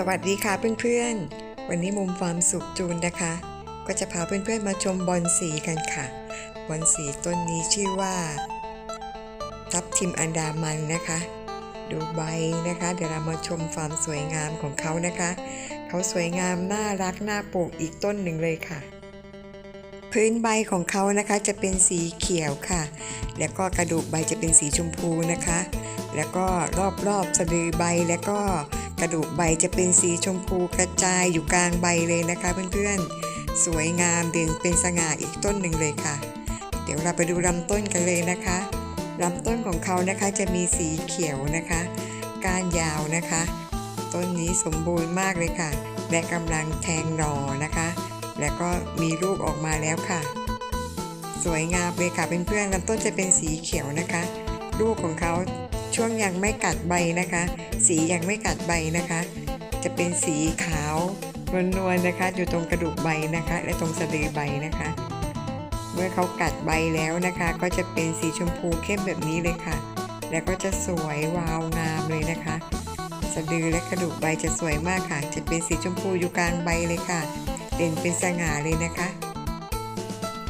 สวัสดีค่ะเพื่อนๆ วันนี้มุมความสุขจูนนะคะ ก็จะพาเพื่อนๆมาชมบอนสีกันค่ะ บอนสีต้นนี้ชื่อว่า ทับทิมอันดามันนะคะ ดูใบนะคะ เดี๋ยวเรามาชมความสวยงามของเขานะคะ เขาสวยงามน่ารักน่าปลูกอีกต้นหนึ่งเลยค่ะ พื้นใบของเขานะคะจะเป็นสีเขียวค่ะ แล้วก็กระดูกใบจะเป็นสีชมพูนะคะ แล้วก็รอบๆสะดือใบแล้วก็ กระดูกใบจะเป็นสีชมพูกระจายอยู่กลางใบเลยนะคะเพื่อนๆ สวยงามเด่นเป็นสง่าอีกต้นหนึ่งเลยค่ะ เดี๋ยวเราไปดูลำต้นกันเลยนะคะลำต้นของเขานะคะจะมีสีเขียวนะคะ ก้านยาวนะคะ ต้นนี้สมบูรณ์มากเลยค่ะ และกำลังแทงหน่อนะคะ แล้วก็มีลูกออกมาแล้วค่ะ สวยงามเลยค่ะเพื่อนๆลำต้นจะเป็นสีเขียวนะคะ ลูกของเขา ช่วงยังไม่กัดใบนะคะ สียังไม่กัดใบนะคะ จะเป็นสีขาวนวลๆนะคะ อยู่ตรงกระดูกใบนะคะ และตรงสะดือใบนะคะ เมื่อเขากัดใบแล้วนะคะ ก็จะเป็นสีชมพูเข้มแบบนี้เลยค่ะ แล้วก็จะสวยวาวงามเลยนะคะ สะดือและกระดูกใบจะสวยมากค่ะ จะเป็นสีชมพูอยู่กลางใบเลยค่ะ เด่นเป็นสง่าเลยนะคะ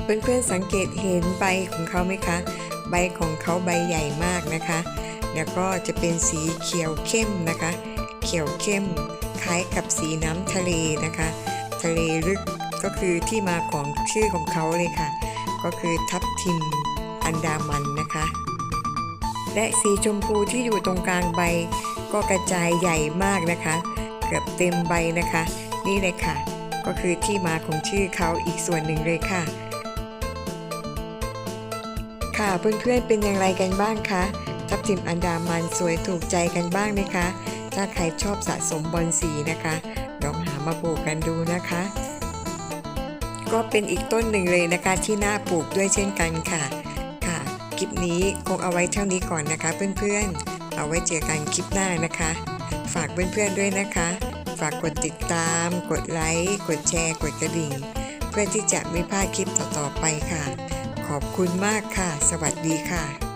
เพื่อนๆสังเกตเห็นใบของเขาไหมคะ ใบของเขาใบใหญ่มากนะคะ แล้วก็จะเป็นสีเขียวเข้มนะคะ เขียวเข้มคล้ายกับสีน้ำทะเลนะคะ ทะเลลึกก็คือที่มาของชื่อของเขาเลยค่ะ ก็คือทับทิมอันดามันนะคะ และสีชมพูที่อยู่ตรงกลางใบ ก็กระจายใหญ่มากนะคะ เกือบเต็มใบนะคะ นี่เลยค่ะ ก็คือที่มาของชื่อเขาอีกส่วนหนึ่งเลยค่ะ ค่ะเพื่อนๆเป็นอย่างไรกันบ้างคะ ทับทิมอันดามันสวยถูกใจกันบ้างไหมคะ ถ้าใครชอบสะสมบอลสีนะคะลองหามาปลูกกันดูนะคะ ก็เป็นอีกต้นหนึ่งเลยนะคะที่น่าปลูกด้วยเช่นกันค่ะ ค่ะ คลิปนี้คงเอาไว้เท่านี้ก่อนนะคะ เพื่อนๆ เอาไว้เจอกันคลิปหน้านะคะ ฝากเพื่อนๆด้วยนะคะ ฝากกดติดตาม กดไลค์ กดแชร์ กดกระดิ่ง เพื่อที่จะไม่พลาดคลิปต่อๆไปค่ะ ขอบคุณมากค่ะ สวัสดีค่ะ